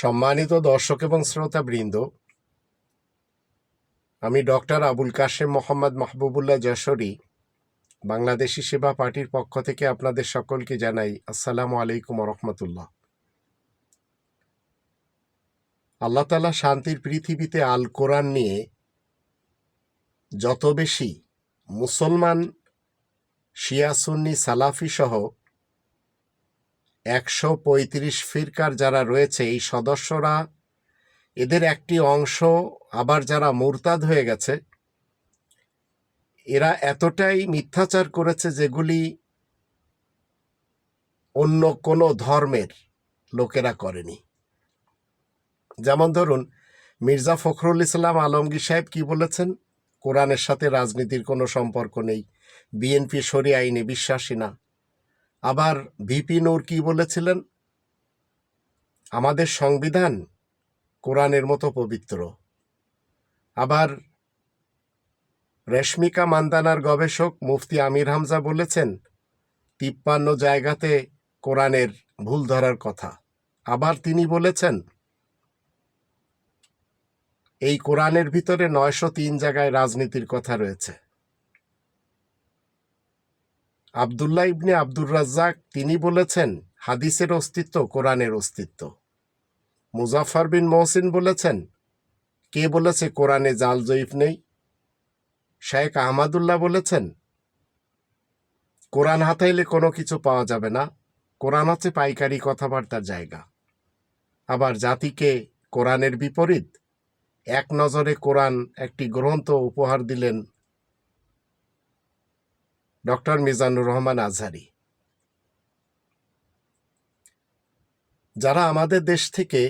সম্মানিত দর্শক এবং শ্রোতাবৃন্দ, আমি ডক্টর আবুল কাশেম মোহাম্মদ মাহবুবুল্লাহ যশোরী, বাংলাদেশি সেবা পার্টির পক্ষ থেকে আপনাদের সকলকে জানাই আসসালামু আলাইকুম রহমতুল্লাহ। আল্লাহ তালা শান্তির পৃথিবীতে আল কোরআন নিয়ে যত বেশি মুসলমান শিয়া, সুন্নি, সালাফি সহ একশো পঁয়ত্রিশ ফিরকার যারা রয়েছে, এই সদস্যরা, এদের একটি অংশ আবার যারা মুরতাদ হয়ে গেছে, এরা এতটাই মিথ্যাচার করেছে যেগুলি অন্য কোনো ধর্মের লোকেরা করেনি। যেমন ধরুন, মির্জা ফখরুল ইসলাম আলমগীর সাহেব কি বলেছেন? কোরআনের সাথে রাজনীতির কোনো সম্পর্ক নেই, বিএনপি সরি আইনে বিশ্বাসী না। আবার ভিপি নূর কি বলেছিলেন? আমাদের সংবিধান কোরআনের মতো পবিত্র। আবার রেশমিকা মান্দানার গবেষক মুফতি আমির হামজা বলেছেন, তিপ্পান্ন জায়গাতে কোরআনের ভুল ধরার কথা। আবার তিনি বলেছেন, এই কোরআনের ভিতরে নয়শো তিন জায়গায় রাজনীতির কথা রয়েছে। আবদুল্লাহ ইবনে আব্দুর রাজ্জাক তিনি বলেছেন, হাদিসের অস্তিত্ব, কোরআনের অস্তিত্ব। মুজাফর বিন মহসিন বলেছেন, কে বলেছে কোরআনে জাল জয়ীফ নেই? শেখ আহমাদুল্লাহ বলেছেন, কোরআন হাতাইলে কোনো কিছু পাওয়া যাবে না। কোরআন হচ্ছে পাইকারি কথাবার্তার জায়গা। আবার জাতিকে কোরআনের বিপরীত, এক নজরে কোরআন একটি গ্রন্থ উপহার দিলেন ডক্টর মিজানুর রহমান আজহারি। যারা আমাদের দেশ থেকে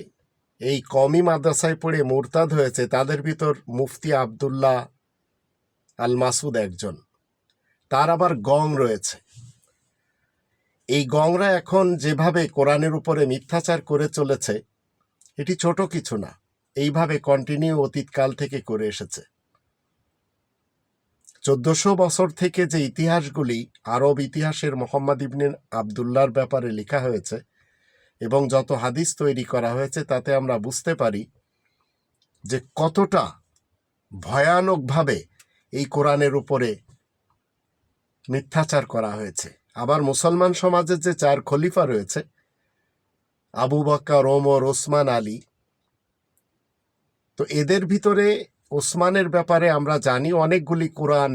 এই কমি মাদ্রাসায় পড়ে মুরতাদ হয়েছে, তাদের ভিতর মুফতি আবদুল্লাহ আল মাসুদ একজন। তার আবার গং রয়েছে। এই গংরা এখন যেভাবে কোরআনের উপরে মিথ্যাচার করে চলেছে, এটি ছোট কিছু না, এইভাবে কন্টিনিউ অতীতকাল থেকে করে এসেছে। চোদ্দশো বছর থেকে যে ইতিহাসগুলি আরব ইতিহাসের মোহাম্মদ ইবনে আবদুল্লার ব্যাপারে লেখা হয়েছে এবং যত হাদিস তৈরি করা হয়েছে, তাতে আমরা বুঝতে পারি যে কতটা ভয়ানকভাবে এই কোরআনের উপরে মিথ্যাচার করা হয়েছে। আবার মুসলমান সমাজের যে চার খলিফা রয়েছে, আবু বক্কর ওমর, ওসমান, আলী, তো এদের ভিতরে ওসমানের ব্যাপারে আমরা জানি অনেকগুলি কোরআন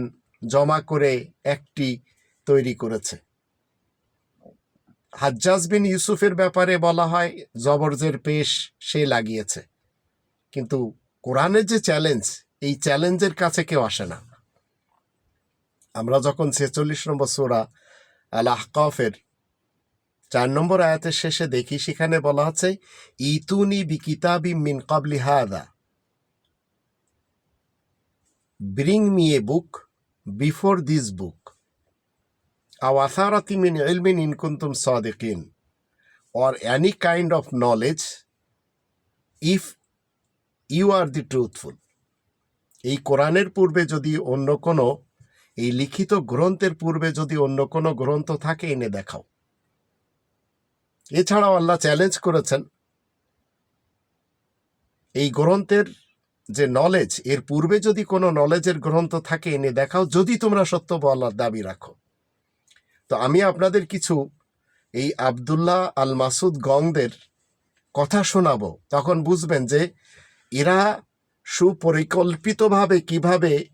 জমা করে একটি তৈরি করেছে। হাজ্জাজ বিন ইউসুফের ব্যাপারে বলা হয়, জবরজের পেশ সে লাগিয়েছে। কিন্তু কোরআনের যে চ্যালেঞ্জ, এই চ্যালেঞ্জের কাছে কেউ আসে না। আমরা যখন ছেচল্লিশ নম্বর সোরা আল আহকাফের চার নম্বর আয়াতের শেষে দেখি, সেখানে বলা হচ্ছে, ইতুনি বি কিতাবি মিন কাবলি হাদা bring me a book before this book আও আথারাতি মিন ইলমিন ইনকুন্তুম সাদিকিন or any kind of knowledge if you are the truthful এই কোরআনের পূর্বে যদি অন্য কোনো, এই লিখিত গ্রন্থের পূর্বে যদি অন্য কোনো গ্রন্থ থাকে, এনে দেখাও। এছাড়াও আল্লাহ চ্যালেঞ্জ করেছেন, এই গ্রন্থের যে নলেজ এর পূর্বে যদি কোনো নলেজের গ্রন্থ থাকে, এনে দেখাও, যদি তোমরা সত্য বলার দাবি রাখো। তো আমি আপনাদের কিছু এই আবদুল্লাহ আল মাসুদ গংদের কথা শোনাবো। তখন বুঝবেন যে এরা সুপরিকল্পিতভাবে কীভাবে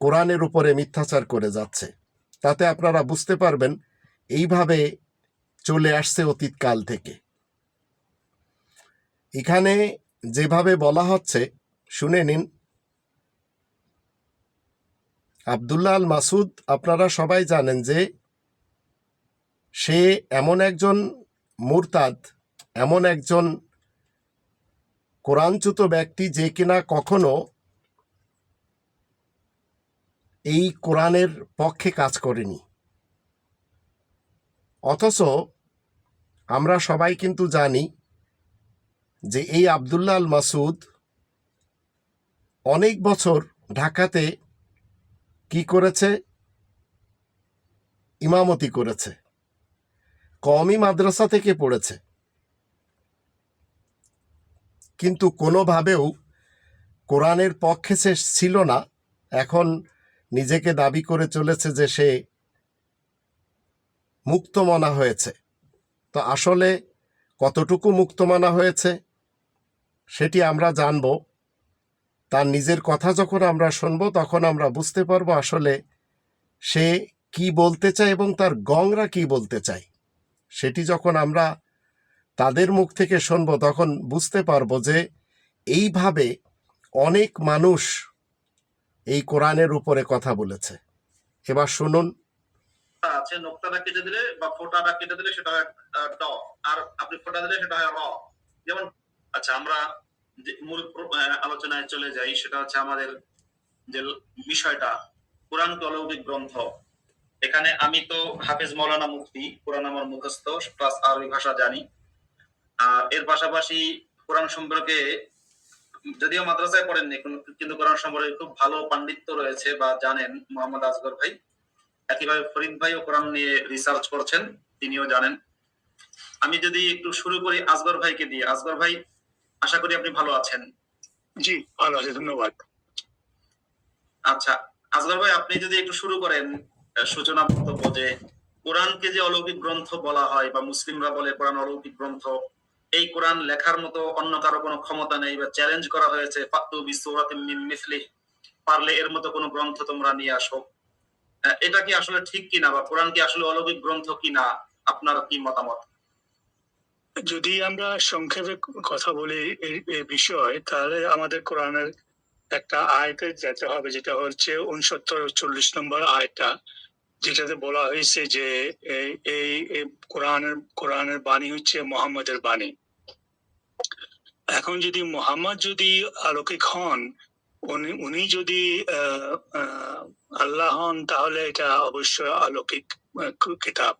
কোরআনের উপরে মিথ্যাচার করে যাচ্ছে। তাতে আপনারা বুঝতে পারবেন, এইভাবে চলে আসছে অতীতকাল থেকে। এখানে যেভাবে বলা হচ্ছে শুনে নিন। আবদুল্লাহ আল মাসুদ, আপনারা সবাই জানেন যে সে এমন একজন মুরতাদ, এমন একজন কোরআনচ্যুত ব্যক্তি যে কিনা কখনো এই কোরআনের পক্ষে কাজ করেনি। অথচ আমরা সবাই কিন্তু জানি যে এই আবদুল্লাহ আল মাসুদ অনেক বছর ঢাকাতে কি করেছে? ইমামতি করেছে। কমই মাদ্রাসা থেকে পড়েছে। কিন্তু কোনোভাবেও কোরআনের পক্ষে সে ছিল না। এখন নিজেকে দাবি করে চলেছে যে সে মুক্তমনা হয়েছে। তো আসলে কতটুকু মুক্তমানা হয়েছে সেটি আমরা জানব। তার নিজের কথা যখন আমরা শুনব, তখন আমরা বুঝতে পারব আসলে সে কি বলতে চায় এবং তার গংরা কি বলতে চায়। সেটি যখন আমরা তাদের মুখ থেকে শুনব, তখন বুঝতে পারব যে এইভাবে অনেক মানুষ এই কোরআনের উপরে কথা বলেছে। এবার শুনুন। আছে কেটে দিলে বা ফোটাটা কেটে দিলে সেটা ড। আর আপনি ফোটা দিলে সেটা হয় র। যেমন আচ্ছা আমরা মূল আলোচনায় চলে যাই, সেটা হচ্ছে আমাদের যে বিষয়টা কোরআন অলৌকিক গ্রন্থ। এখানে আমি তো হাফেজ মৌলানা মুফতি কোরআন আমার মুখস্থ, প্লাস আরবি ভাষা জানি। আর এর পাশাপাশি কোরআন সম্পর্কে, যদিও মাদ্রাসায় পড়েননি কিন্তু- কোরআন সম্পর্কে খুব ভালো পাণ্ডিত্য রয়েছে বা জানেন মোহাম্মদ আসগর ভাই। একইভাবে ফরিদ ভাইও কোরআন নিয়ে রিসার্চ করছেন, তিনিও জানেন। আমি যদি একটু শুরু করি আসগর ভাইকে দিয়ে। আসগর ভাই আশা করি আপনি ভালো আছেন। জি ভালো আছে ধন্যবাদ। আচ্ছা আসগর ভাই আপনি যদি একটু শুরু করেন সূচনা বক্তব্য যে কোরআনকে যে অলৌকিক গ্রন্থ বলা হয় বা মুসলিমরা বলে কোরআন অলৌকিক গ্রন্থ এই কোরআন লেখার মতো অন্য কারও কোনো ক্ষমতা নেই বা চ্যালেঞ্জ করা হয়েছে ফাতু বিসূরাতিন মিন পারলে এর মতো কোনো গ্রন্থ তোমরা নিয়ে আসো। এটা কি আসলে ঠিক কিনা বা কোরআন কি আসলে অলৌকিক গ্রন্থ কিনা আপনার কি মতামত? যদি আমরা সংক্ষেপে কথা বলি এই বিষয় তাহলে আমাদের কোরআনের একটা আয়তে যেতে হবে যেটা হচ্ছে উনসত্তর চল্লিশ নম্বর আয়টা যেটাতে বলা হয়েছে যে এই কোরআনের কোরআনের বাণী হচ্ছে মোহাম্মদের বাণী। এখন যদি মোহাম্মদ যদি আলোকিক হন উনি উনি যদি আল্লাহ হন তাহলে এটা অবশ্যই অলৌকিক আহ, কিতাব।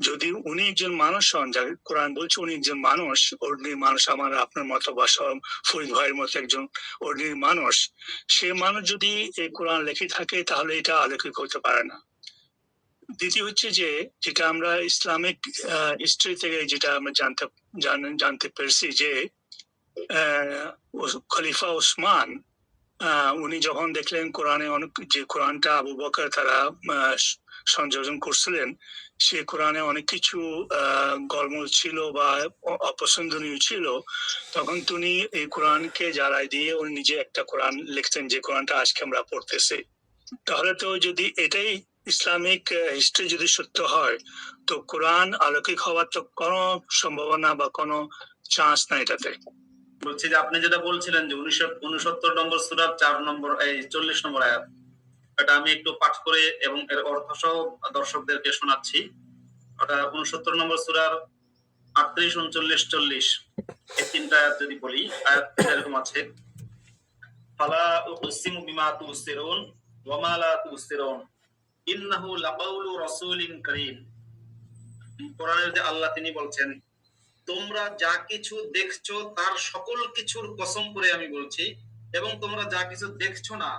যদি উনি একজন মানুষ হন, যাকে কোরআন বলছে, উনি একজন মানুষ অর্ডিনারি মানুষ আমার, আপনার মতো বা ফরিদ ভাইয়ের মতো একজন অর্ডিনারি মানুষ, সে মানুষ যদি এই কোরআন লেখে থাকে, তাহলে এটা অলৌকিক হতে পারে না। দ্বিতীয় হচ্ছে যে, যেটা আমরা ইসলামিক হিস্ট্রি থেকে যেটা আমরা জানতে, জান- জানতে পেরেছি যে খলিফা ওসমান উনি যখন দেখলেন কোরআনে অনেক, যে কোরআনটা আবু বকর তারা সংযোজন করছিলেন, সে কোরআনে অনেক কিছু গলমল ছিল বা অপছন্দনীয় ছিল, তখন তিনি এই কোরআনকে জ্বালাই দিয়ে উনি নিজে একটা কোরআন লিখতেন যে কোরআনটা আজকে আমরা পড়তেছি। তাহলে তো যদি এটাই ইসলামিক হিস্ট্রি যদি সত্য হয়, তো কোরআন আলৌকিক হওয়ার তো কোনো সম্ভাবনা বা কোনো চান্স নাই এটাতে। বলছি যে আপনি যেটা বলছিলেন যে উনিশশো উনসত্তর নম্বর সুরার চার নম্বর, এই চল্লিশ নম্বর আয়াত এটা আমি একটু পাঠ করে এবং এর অর্থ সহ দর্শকদেরকে শোনাচ্ছি। ওটা উনসত্তর নম্বর সুরার আটত্রিশ, উনচল্লিশ, চল্লিশ। এই তিনটা আয়াত যদি বলি, আয়াত এরকম আছে। ফালা উকসিমু বিমা ইন্নাহু কোরআনের যে আল্লাহ তিনি বলছেন, তোমরা যা কিছু দেখছ তার সকল কিছুর কসম করে আমি বলছি এবং তোমরা যা কিছু দেখছ না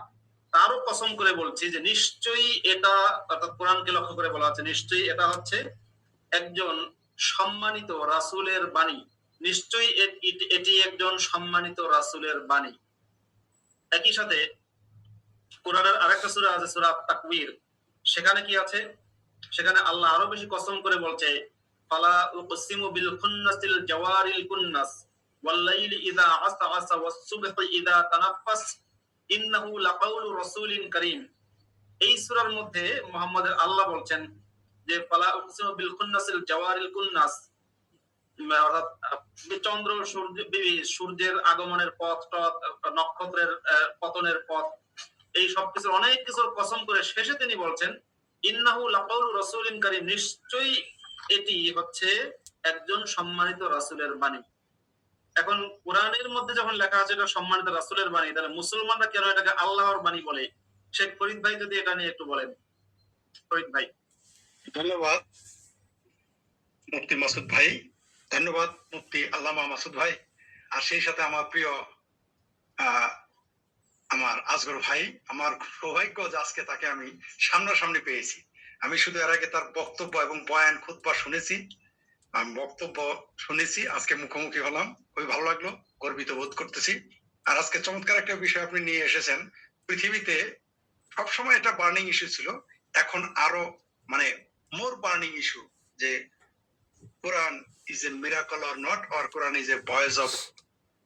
তারও কসম করে বলছি যে নিশ্চয়ই এটা, অর্থাৎ কোরআনকে লক্ষ্য করে বলা হচ্ছে, নিশ্চয়ই এটা হচ্ছে একজন সম্মানিত রাসূলের বাণী। নিশ্চয়ই এটি- একজন সম্মানিত রাসূলের বাণী। একই সাথে কোরআনের আরেকটা সুরা আছে, সূরা তাকবীর। সেখানে কি আছে? সেখানে আল্লাহ আরও বেশি কসম করে বলছে, ফালা উকসিমু বিল খুন্নাসিল জাওয়ারিল কুন্নাস ওয়াল্লাইলি ইযা আসআসা ওয়াস-সুবহি ইযা তানাফফাস। ইন্নাহু লাকাউলু রাসূলিন এই সূরার মধ্যে আল্লাহ বলছেন যে, ফালা উকসিমু বিল খুন্নাসিল জাওয়ারিল কুন্নাস অর্থাৎ চন্দ্র সূর্য সূর্যের আগমনের পথ নক্ষত্রের পতনের পথ, এই সব কিছুর অনেক কিছুর কসম করে শেষে তিনি বলছেন, ইন্নাহু লাকাউলু রাসূলিন কারীম। নিশ্চয়ই এটি হচ্ছে একজন সম্মানিত রাসূলের বাণী। এখন কোরআনের মধ্যে যখন লেখা আছে এটা সম্মানিত রাসূলের বাণী, তাহলে মুসলমানরা কেন এটাকে আল্লাহর বাণী বলে? শেখ ফরিদ ভাই যদি এটা নিয়ে একটু বলেন। ফরিদ ভাই। ধন্যবাদ, মুফতি মাসুদ ভাই। ধন্যবাদ, মুফতি আল্লামা মাসুদ ভাই। আর সেই সাথে আমার প্রিয় আমার আজগর ভাই। আমার সৌভাগ্য যে আজকে তাকে আমি সামনাসামনি পেয়েছি। আমি শুধু এর আগে তার বক্তব্য এবং বয়ান, খুতবা শুনেছি। আমি বক্তব্য শুনেছি, আজকে মুখোমুখি হলাম। খুবই ভালো লাগল, গর্বিত বোধ করতেছি। আর আজকে চমৎকার একটা বিষয় আপনি নিয়ে এসেছেন। পৃথিবীতে সবসময় এটা বার্নিং ইস্যু ছিল, এখন আরও মানে মোর বার্নিং ইস্যু যে Quran is a miracle or not or Quran is a voice of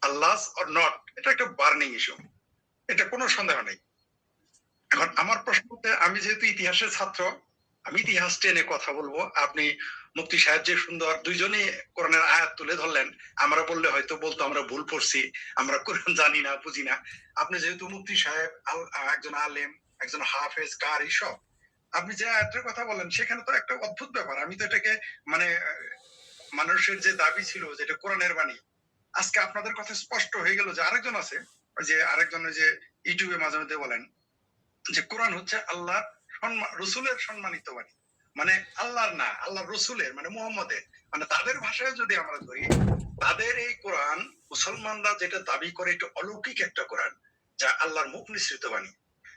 Allah or not এটা একটা বার্নিং ইস্যু এটা কোনো সন্দেহ নেই। এখন আমার প্রশ্ন আমি যেহেতু ইতিহাসের ছাত্র আমি ইতিহাস টেনে কথা বলব। আপনি মুক্তি সাহেব যে সুন্দর দুইজনই কোরআনের আয়াত তুলে ধরলেন, আমরা বললে হয়তো বলতো আমরা ভুল করছি আমরা কোরআন জানি না, বুঝি না। আপনি যেহেতু মুক্তি সাহেব একজন আলেম, একজন হাফেজ, কারি সব, আপনি যে আয়াতের কথা বলেন সেখানে তো একটা অদ্ভুত ব্যাপার। আমি তো এটাকে মানে মানুষের যে দাবি ছিল যে এটা কোরআনের বাণী, আজকে আপনাদের কথা স্পষ্ট হয়ে গেল যে আরেকজন আছে যে আরেকজন ওই যে ইউটিউবে মাঝে মধ্যে বলেন যে কোরআন হচ্ছে সম্মান রসুলের সম্মানিত বাণী। মানে আল্লাহর না আল্লাহ রসুলের মানে মুহাম্মদের। মানে তাদের ভাষায় যদি আমরা ধরি, তাদের এই কোরআন মুসলমানরা যেটা দাবি করে, এটা অলৌকিক একটা কোরআন, যা আল্লাহর মুখ নিঃসৃত বাণী।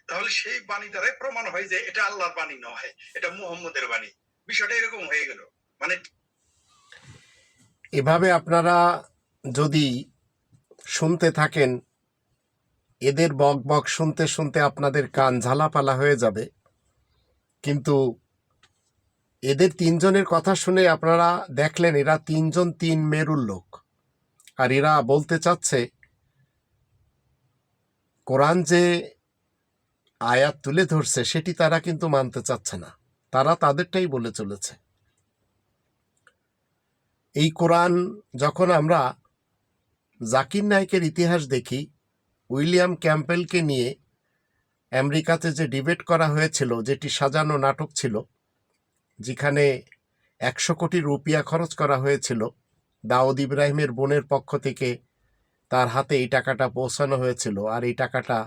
তাহলে সেই বাণী দ্বারাই প্রমাণ হয় যে এটা আল্লাহর বাণী নয়, এটা মুহাম্মদের বাণী। বিষয়টা এরকম হয়ে গেল। মানে এভাবে আপনারা যদি শুনতে থাকেন, এদের বক বক শুনতে শুনতে আপনাদের কান ঝালাপালা হয়ে যাবে। কিন্তু এদের তিনজনের কথা শুনে আপনারা দেখলেন এরা তিনজন তিন মেরুর লোক। আর এরা বলতে চাচ্ছে, কোরআন যে আয়াত তুলে ধরছে, সেটি তারা কিন্তু মানতে চাচ্ছে না। তারা তাদেরটাই বলে চলেছে। এই কোরআন যখন আমরা জাকির নায়কের ইতিহাস দেখি, উইলিয়াম ক্যাম্পেলকে নিয়ে আমেরিকাতে যে ডিবেট করা হয়েছিল, যেটি সাজানো নাটক ছিল, যেখানে একশো কোটি রুপিয়া খরচ করা হয়েছিল, দাউদ ইব্রাহিমের বোনের পক্ষ থেকে তার হাতে এই টাকাটা পৌঁছানো হয়েছিল আর এই টাকাটা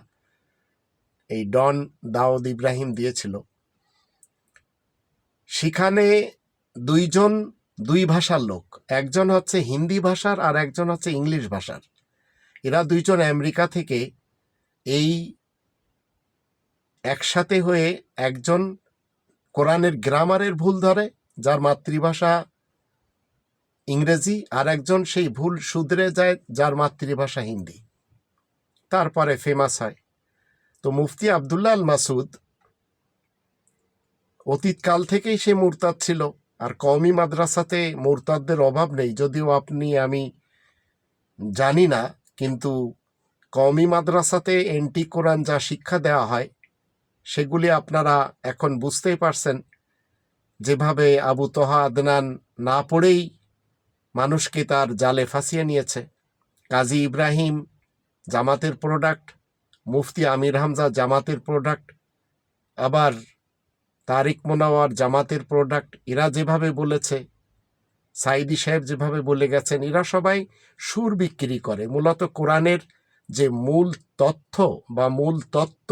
এই ডন দাউদ ইব্রাহিম দিয়েছিল। সেখানে দুইজন, দুই ভাষার লোক, একজন হচ্ছে হিন্দি ভাষার আর একজন হচ্ছে ইংলিশ ভাষার। এরা দুইজন আমেরিকা থেকে এই একসাথে হয়ে একজন কোরআনের গ্রামারের ভুল ধরে, যার মাতৃভাষা ইংরেজি, আর একজন সেই ভুল শুধরে যায়, যার মাতৃভাষা হিন্দি। তারপরে ফেমাস হয়। তো মুফতি আবদুল্লাহ আল মাসুদ অতীতকাল থেকেই সে মুরতাদ ছিল, আর কওমি মাদ্রাসাতে মোরতাদদের অভাব নেই। যদিও আপনি, আমি জানি না, কিন্তু কওমি মাদ্রাসাতে এন্টি কোরআন যা শিক্ষা দেওয়া হয় সেগুলি আপনারা এখন বুঝতেই পারছেন। যেভাবে আবু তোহা আদনান না পড়েই মানুষকে তার জালে ফাঁসিয়ে নিয়েছে। কাজী ইব্রাহিম জামাতের প্রোডাক্ট, মুফতি আমির হামজা জামাতের প্রোডাক্ট, আবার তারিক মোনাওয়ার জামাতের প্রোডাক্ট, এরা যেভাবে বলেছে সাইদি সাহেব যেভাবে বলে গেছেন, এরা সবাই সুর বিক্রি করে। মূলত কোরআনের যে মূল তথ্য বা মূল তত্ত্ব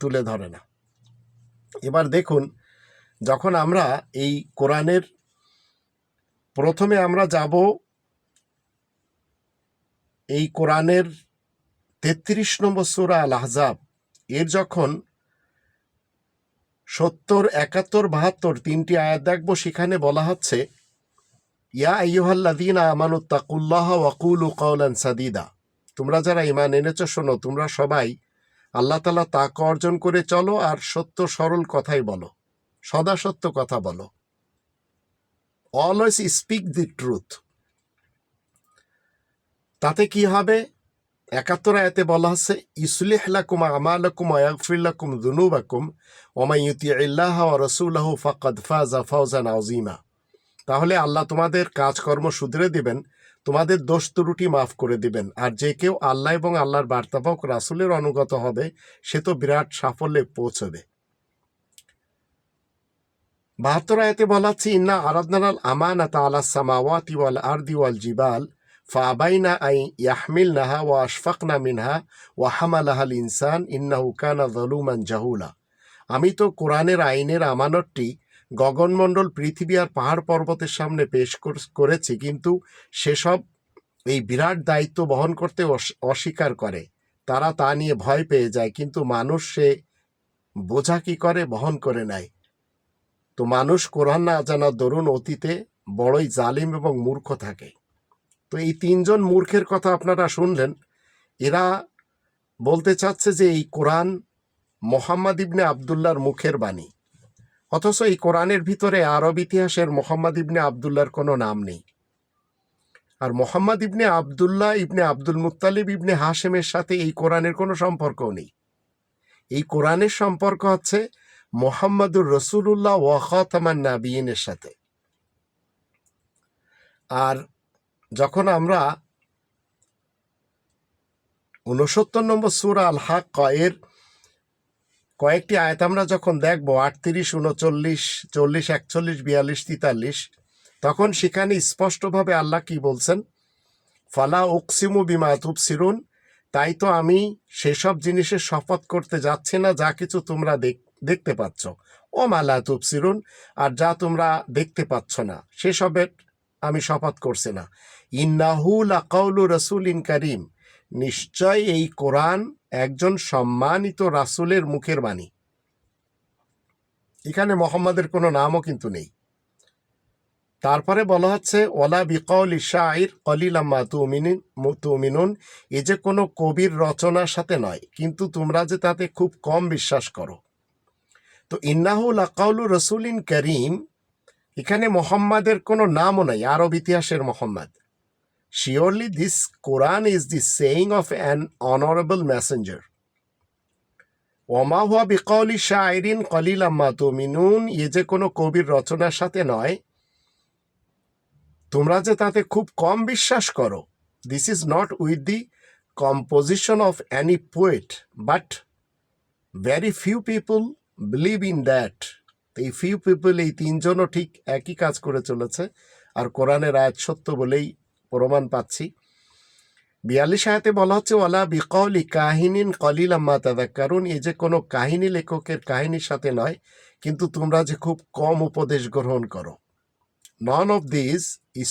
তুলে ধরে না। এবার দেখুন, যখন আমরা এই কোরআনের প্রথমে আমরা যাব এই কোরআনের তেত্রিশ নম্বর সুরা আল আহজাব এর যখন সত্তর, একাত্তর, বাহাত্তর তিনটি আয়াত দেখব, সেখানে বলা হচ্ছে, ইয়া আইয়ুহাল্লাযীনা আমানু তাকুল্লাহ ওয়াকুলু কওলান সাদিদা। তোমরা যারা ইমান এনেছ, শোনো, তোমরা সবাই আল্লাহ তাআলা তাক অর্জন করে চলো আর সত্য সরল কথাই বলো, সদা সত্য কথা বলো। অলওয়েজ স্পিক দি ট্রুথ তাতে কি হবে? একাত্তর আয়াতে বলা হচ্ছে ইসলিহ লাকুম আমালাকুম ওয়া ইয়াগফির লাকুম যুনুবাকুম ওয়া মান ইউতিইল্লাহ ওয়া রাসূলাহু ফাকাদ ফাজা ফাওজান আযীমা। তাহলে আল্লাহ তোমাদের কাজকর্ম শুধরে দিবেন তোমাদের দোষ ত্রুটি মাফ করে দিবেন। আর যে কেউ আল্লাহ এবং আল্লাহর বার্তাবক রাসুলের অনুগত হবে, সে তো বিরাট সাফল্যে পৌঁছবে। বাহাত্তর আয়তে বলাচ্ছি ইন্না আরাদনাল আমানা তালা সামাওয়াতি ওয়াল আরদি ওয়াল জিবাল ফাবাইনা আই ইয়াহমিল নাহা ওয়া আশফাকনা মিনহা ওয়া হামালাহাল ইনসান ইন্না হুকানা জলুমান জাহুলা। আমি তো কোরআনের আইনের আমানতটি গগনমণ্ডল পৃথিবী আর পাহাড় পর্বতের সামনে পেশ কর- করেছি, কিন্তু সেসব এই বিরাট দায়িত্ব বহন করতে অস- অস্বীকার করে। তারা তা নিয়ে ভয় পেয়ে যায়, কিন্তু মানুষ সে বোঝা কি করে বহন করে নেয়। তো মানুষ কোরআন না জানার দরুন অতীতে বড়ই জালিম এবং মূর্খ থাকে। তো এই তিনজন মূর্খের কথা আপনারা শুনলেন। এরা বলতে চাচ্ছে যে এই কোরআন মোহাম্মদ ইবনে আবদুল্লাহর মুখের বাণী। অথচ এই কোরআনের ভিতরে আরব ইতিহাসের মোহাম্মদ ইবনে আবদুল্লাহর কোনো নাম নেই। আর মোহাম্মদ ইবনে আবদুল্লাহ ইবনে আব্দুল মুত্তালিব ইবনে হাশেমের সাথে এই কোরআনের কোনো সম্পর্কও নেই। এই কোরআনের সম্পর্ক হচ্ছে মোহাম্মদুর রসুল্লাহ ওয়াখাতামান নাবিয়িনের সাথে। আর যখন আমরা উনসত্তর নম্বর সুরা আল হাক এর কয়েকটি আয়াত আমরা যখন দেখব, আটত্রিশ, উনচল্লিশ, চল্লিশ, একচল্লিশ, বিয়াল্লিশ, তেতাল্লিশ, তখন সেখানে স্পষ্টভাবে আল্লাহ কি বলছেন? ফালা উকসিমু বিমা তুবসিরুন, তাই তো আমি সেসব জিনিসের শপথ করতে যাচ্ছি না, যা কিছু তোমরা দেখ- দেখতে পাচ্ছ। ও মালা তুবসিরুন, আর যা তোমরা দেখতে পাচ্ছ না, সেসবের আমি শপথ করছি না। ইন্নাহুল আকাউলু রসুল ইন করিম নিশ্চয় এই কোরআন একজন সম্মানিত রাসূলের মুখের বাণী। এখানে মোহাম্মদের কোনো নামও কিন্তু নেই। তারপরে বলা হচ্ছে, ওলা বিকল শাহির কলিলাম্মা তুমিনুন, এ যে কোনো কবির রচনার সাথে নয়, কিন্তু তোমরা যে তাতে খুব কম বিশ্বাস করো। তো ইন্নাহুল আকাউলু রসুলিন করিম, এখানে মোহাম্মদের কোনো নামও নাই, আরব ইতিহাসের Mohammad. Surely this Quran is the saying of an honourable messenger ওমা হুয়া বিকৌলি শাহরিন কলিল আম্মা তুমিনুন এ যে কোনো কবির রচনার সাথে নয়। তোমরা যে তাতে খুব কম বিশ্বাস করো। This is not with the composition of any poet but very few people believe in that এই ফিউ পিপল এই তিনজনও ঠিক একই কাজ করে চলেছে। আর কোরআনের আয়াত সত্য বলেই প্রমাণ পাচ্ছি। বিয়াল্লিশ আয়াতে বলা হচ্ছে, ওয়ালা বিকৌলি কাহিনীন কলিল আম্মা কারণ এই যে কোনো কাহিনী লেখকের কাহিনীর সাথে নয়, কিন্তু তোমরা যে খুব কম উপদেশ গ্রহণ করো। None of this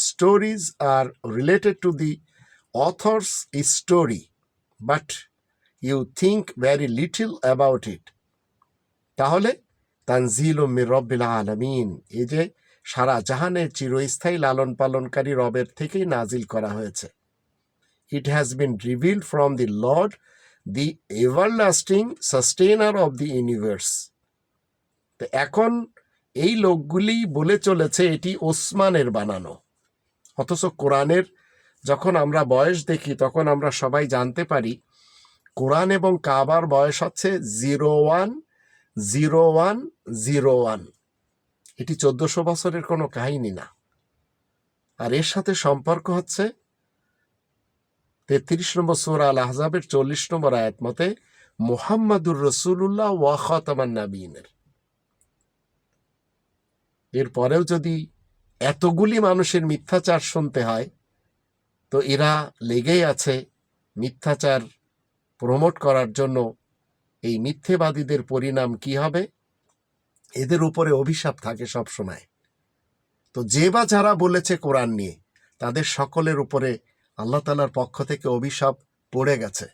stories are related to the authors story but you think very little about it তাহলে তানজিল ও মির রব্বিল আলমিন। এই যে সারা জাহানের চিরস্থায়ী লালন পালনকারী রবের থেকেই নাজিল করা হয়েছে। It has been reveal from the lord the everlasting sustainer of the universe তো এখন এই লোকগুলি বলে চলেছে এটি ওসমানের বানানো। অথচ কোরআনের যখন আমরা বয়স দেখি, তখন আমরা সবাই জানতে পারি, কোরআন এবং কাবার বয়স হচ্ছে zero one zero one zero one. এটি চোদ্দশো বছরের কোনো কাহিনী না। আর এর সাথে সম্পর্ক হচ্ছে তেত্রিশ নম্বর সোরা আল আহজাবের চল্লিশ নম্বর আয়াত মতে, মোহাম্মদুর রসুল্লাহ ওয়াখাতামান নাবিনের এরপরেও যদি এতগুলি মানুষের মিথ্যাচার শুনতে হয়, তো এরা লেগেই আছে মিথ্যাচার প্রমোট করার জন্য এই মিথ্যেবাদীদের পরিণাম কি হবে? এদের উপরে অভিশাপ থাকে সব সময়। তো যে বা যারা বলেছে কোরআন নিয়ে, তাদের সকলের উপরে আল্লাহ তালার পক্ষ থেকে অভিশাপ পড়ে গেছে।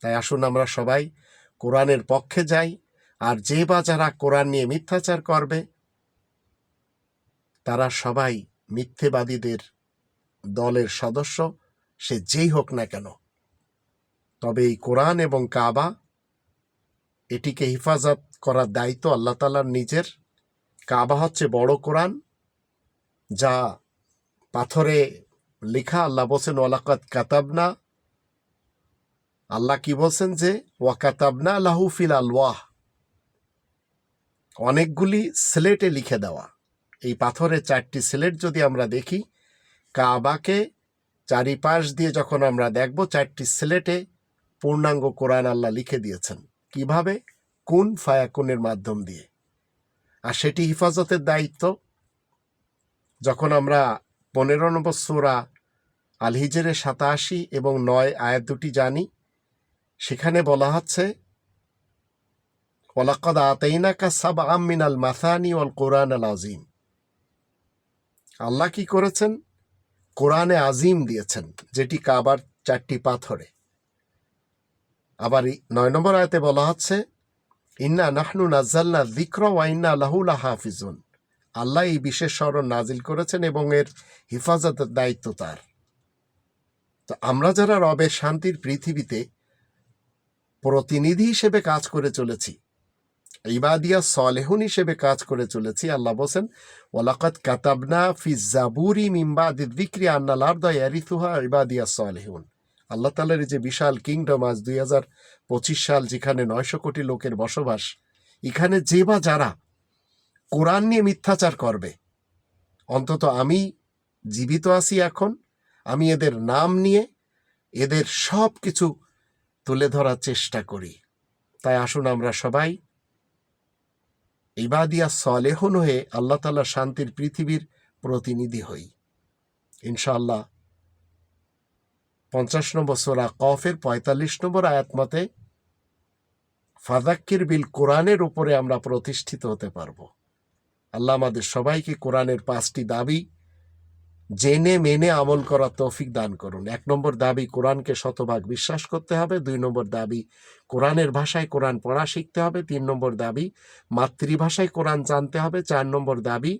তাই আসুন আমরা সবাই কোরআনের পক্ষে যাই, আর যে বা যারা কোরআন নিয়ে মিথ্যাচার করবে, তারা সবাই মিথ্যেবাদীদের দলের সদস্য, সে যেই হোক না কেন। তবে এই কোরআন এবং কাবা এটিকে হেফাজত করার দায়িত্ব আল্লাহ তালার নিজের। কাবা হচ্ছে বড় কোরআন, যা পাথরে লেখা আল্লাহ বলছেন ওয়ালাকাত কাতাবনা। আল্লাহ কি বলছেন যে ওয়াকাতাবনা লাহু ফিল আলওয়াহ। অনেকগুলি স্লেটে লিখে দেওয়া। এই পাথরের চারটি স্লেট যদি আমরা দেখি, কাবাকে চারিপাশ দিয়ে যখন আমরা দেখব, চারটি স্লেটে পূর্ণাঙ্গ কোরআন আল্লাহ লিখে দিয়েছেন। কীভাবে, কুন ফায়াকুনের মাধ্যম দিয়ে। আর সেটি হেফাজতের দায়িত্ব। যখন আমরা পনেরো নম্বর সোরা আল হিজরের সাতাশি এবং নয় আয়াত দুটি জানি, সেখানে বলা হচ্ছে ওলাকদ আতাইনাকা সাব আমিন আল মাসানি ওয়াল কোরআন আল আজিম আল্লাহ কি করেছেন? কোরআনে আজিম দিয়েছেন, যেটি কাবার চারটি পাথরে। আবার নয় নম্বর আয়তে বলা হচ্ছে, ইন্না নাহনু নাজ্জালনা যিকরা ওয়া ইন্না লাহু লাহাফিজুন। আল্লাহ এই বিশেষ স্মরণ নাজিল করেছেন এবং এর হেফাজতের দায়িত্ব তার। তো আমরা যারা রবের শান্তির পৃথিবীতে প্রতিনিধি হিসেবে কাজ করে চলেছি, ইবাদিয়া সলেহুন হিসেবে কাজ করে চলেছি, আল্লাহ বলছেন ওয়ালাকাত কাতাবনা ফি জাবুরি মিম্বা দিক্রি আন্নাল আরদা ইবাদিয়া সলেহুন। আল্লাহ তালার যে বিশাল কিংডম আজ দুই হাজার পঁচিশ সাল যেখানে নয়শো কোটি লোকের বসবাস, এখানে যে বা যারা কোরআন নিয়ে মিথ্যাচার করবে, অন্তত আমি জীবিত আছি এখন, আমি এদের নাম নিয়ে এদের সব কিছু তুলে ধরার চেষ্টা করি। তাই আসুন আমরা সবাই ইবাদিয়া সলেহন হয়ে আল্লাহ তালা শান্তির পৃথিবীর প্রতিনিধি হই। ইনশাআল্লাহ পঞ্চাশ নম্বর সোরা কফের পঁয়তাল্লিশ নম্বর আয়াত মতে ফাদাক্কির বিল কোরআনের উপরে আমরা প্রতিষ্ঠিত হতে পারব। আল্লাহ আমাদের সবাইকে কোরআনের পাঁচটি দাবি জেনে মেনে আমল করার তৌফিক দান করুন। এক নম্বর দাবি, কোরআনকে শতভাগ বিশ্বাস করতে হবে। দুই নম্বর দাবি, কোরআনের ভাষায় কোরআন পড়া শিখতে হবে। তিন নম্বর দাবি, মাতৃভাষায় কোরআন জানতে হবে। চার নম্বর দাবি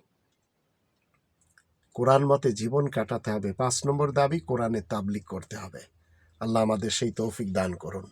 কোরআন মতে জীবন কাটাতে হবে। পাঁচ নম্বর দাবি, কোরআনে তাবলিক করতে হবে। আল্লাহ আমাদের সেই তৌফিক দান করুন।